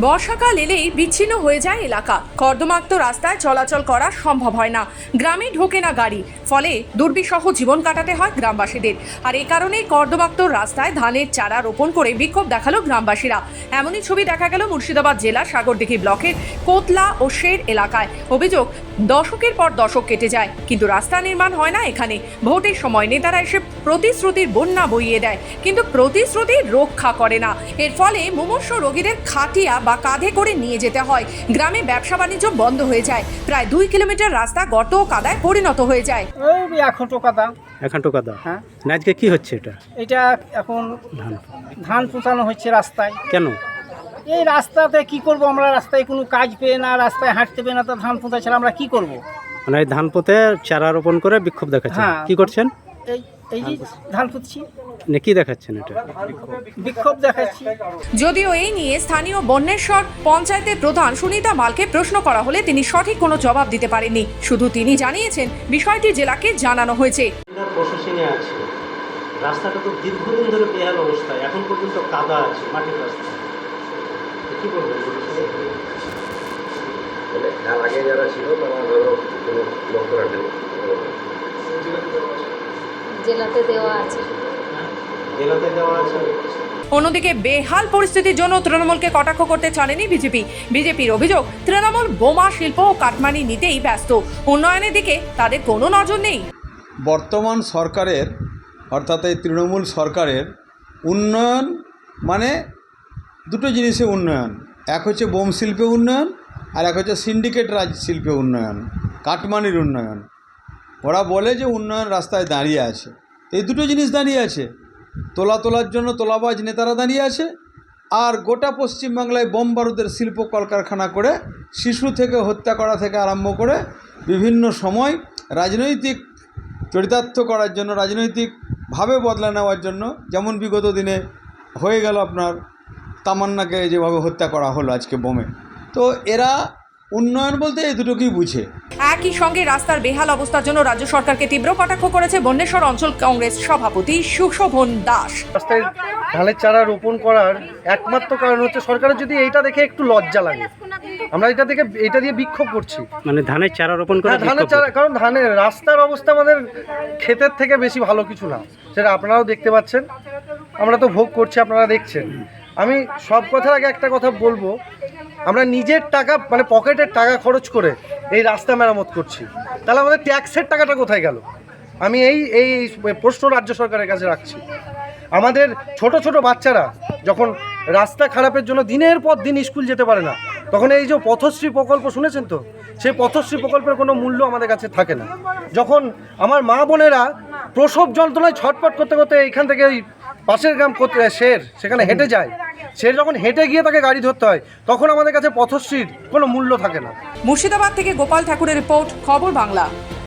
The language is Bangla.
বর্ষাকাল এলেই বিচ্ছিন্ন হয়ে যায় এলাকা। কর্দমাক্ত রাস্তায় চলাচল করা সম্ভব হয় না। গ্রামে ঢোকে না গাড়ি। ফলে দুর্বিসহ জীবন কাটাতে হয় গ্রামবাসীদের। আর এ কারণেই কর্দমাক্ত রাস্তায় ধানের চারা রোপণ করে বিক্ষোভ দেখাল গ্রামবাসীরা। এমনই ছবি দেখা গেল মুর্শিদাবাদ জেলার সাগরদিঘি ব্লকের কোতলা ও শের এলাকায়। অভিযোগ, দশকের পর দশক কেটে যায়। কিন্তু রাস্তা নির্মাণ হয় না এখানে। ভোটের সময় নেতারা এসে প্রতিশ্রুতির বন্যা বইয়ে দেয়। কিন্তু প্রতিশ্রুতি রক্ষা করে না। এর ফলে মুমূর্ষ রোগীদের খাটিয়া বা কাঁধে করে নিয়ে যেতে হয়। গ্রামে ব্যবসা বাণিজ্য বন্ধ হয়ে যায়। প্রায় দুই কিলোমিটার রাস্তা গর্ত ও কাদায় পরিণত হয়ে যায়। ওই এখন টোকাদা এখন টোকা দাও? হ্যাঁ। না আজকে কি হচ্ছে এটা? এটা এখন ধান। ধান পোঁচানো হচ্ছে রাস্তায়। কেন? এই রাস্তাতে কি করব আমরা? রাস্তায় কোনো কাজ পেয়ে না রাস্তায় হাঁটতে পেয়ে না তো ধান পোঁতা ছাড়া আমরা কি করব? মানে এই ধান পোতে চারা রোপণ করে বিক্ষোভ দেখাচ্ছেন। হ্যাঁ। কি করছেন? এই এই যে ধান পুঁতছি। না কি দেখাচ্ছেন এটা? বিক্ষোভ দেখাচ্ছি। যদিও এই নিয়ে স্থানীয় বন্যেশ্বর পঞ্চায়েতের প্রধান সুনিতা মালকে প্রশ্ন করা হলে তিনি সঠিক কোনো জবাব দিতে পারেননি। শুধু তিনি জানিয়েছেন বিষয়টি জেলাকে জানানো হয়েছে। প্রশাসনে আছে। রাস্তাটা তো দীর্ঘদিন ধরে বেহাল অবস্থায় এখন পর্যন্ত কাদা আছে মাটির রাস্তা। তো কি করবেন প্রশাসনে? আগে যারা ছিল তারা ধরো কোনো লক্ষ্য রাখেন। জেলাতে দেওয়া আছে। জেলাতে দেওয়া আছে? অন্যদিকে বেহাল পরিস্থিতির জন্য তৃণমূলকে কটাক্ষ করতে চলেনি বিজেপি। বিজেপির অভিযোগ তৃণমূল বোমা শিল্প ও কাটমানি নিতেই ব্যস্ত। উন্নয়নের দিকে তাদের কোনো নজর নেই। বর্তমান সরকারের অর্থাৎ এই তৃণমূল সরকারের উন্নয়ন মানে দুটো জিনিসে উন্নয়ন। এক হচ্ছে বোম শিল্পে উন্নয়ন আর এক হচ্ছে সিন্ডিকেট রাজ শিল্পে উন্নয়ন কাটমানির উন্নয়ন। ওরা বলে যে উন্নয়ন রাস্তায় দাঁড়িয়ে আছে। এই দুটো জিনিস দাঁড়িয়ে আছে। তোলা তোলার জন্য তোলাবাজ নেতারা দাঁড়িয়ে আছে। আর গোটা পশ্চিমবাংলায় বোম বারুদের শিল্প কলকারখানা করে, শিশু থেকে হত্যা করা থেকে আরম্ভ করে বিভিন্ন সময় রাজনৈতিক চরিতার্থ করার জন্য, রাজনৈতিকভাবে বদলা নেওয়ার জন্য, যেমন বিগত দিনে হয়ে গেল আপনার তামান্নাকে যেভাবে হত্যা করা হলো আজকে বোমে। তো এরা উন্নয়ন বলতে এই দুটোকেই বুঝে। একই সঙ্গে রাস্তার বেহাল অবস্থার জন্য রাজ্য সরকারকে তীব্র কটাক্ষ করেছে বন্যেশ্বর অঞ্চল কংগ্রেস সভাপতি সুশোভন দাস। রাস্তায় ধানের চারা রোপণ করার একমাত্র কারণ হচ্ছে সরকারের যদি এইটা দেখে একটু লজ্জা লাগে। আমরা এটা দেখে এটা দিয়ে বিক্ষোভ করছি। মানে ধানের চারা রোপণ করে হ্যাঁ ধানের চারা কারণ ধানের রাস্তার অবস্থা আমাদের ক্ষেতের থেকে বেশি ভালো কিছু না। সেটা আপনারাও দেখতে পাচ্ছেন। আমরা তো ভোগ করছি আপনারা দেখছেন। আমি সব কথার আগে একটা কথা বলব। আমরা নিজের টাকা মানে পকেটের টাকা খরচ করে এই রাস্তা মেরামত করছি। তাহলে আমাদের ট্যাক্সের টাকাটা কোথায় গেল? আমি এই এই প্রশ্ন রাজ্য সরকারের কাছে রাখছি। আমাদের ছোট ছোট বাচ্চারা যখন রাস্তা খারাপের জন্য দিনের পর দিন স্কুল যেতে পারে না, তখন এই যে পথশ্রী প্রকল্প শুনেছেন তো? সেই পথশ্রী প্রকল্পের কোনো মূল্য আমাদের কাছে থাকে না। যখন আমার মা বোনেরা প্রসব যন্ত্রণায় ছটপট করতে করতে এইখান থেকে পাশের গ্রাম শের, সেখানে হেঁটে যায়। সে যখন হেঁটে গিয়ে তাকে গাড়ি ধরতে হয়, তখন আমাদের কাছে পথশ্রীর কোনো মূল্য থাকে না। মুর্শিদাবাদ থেকে গোপাল ঠাকুরের রিপোর্ট, খবর বাংলা।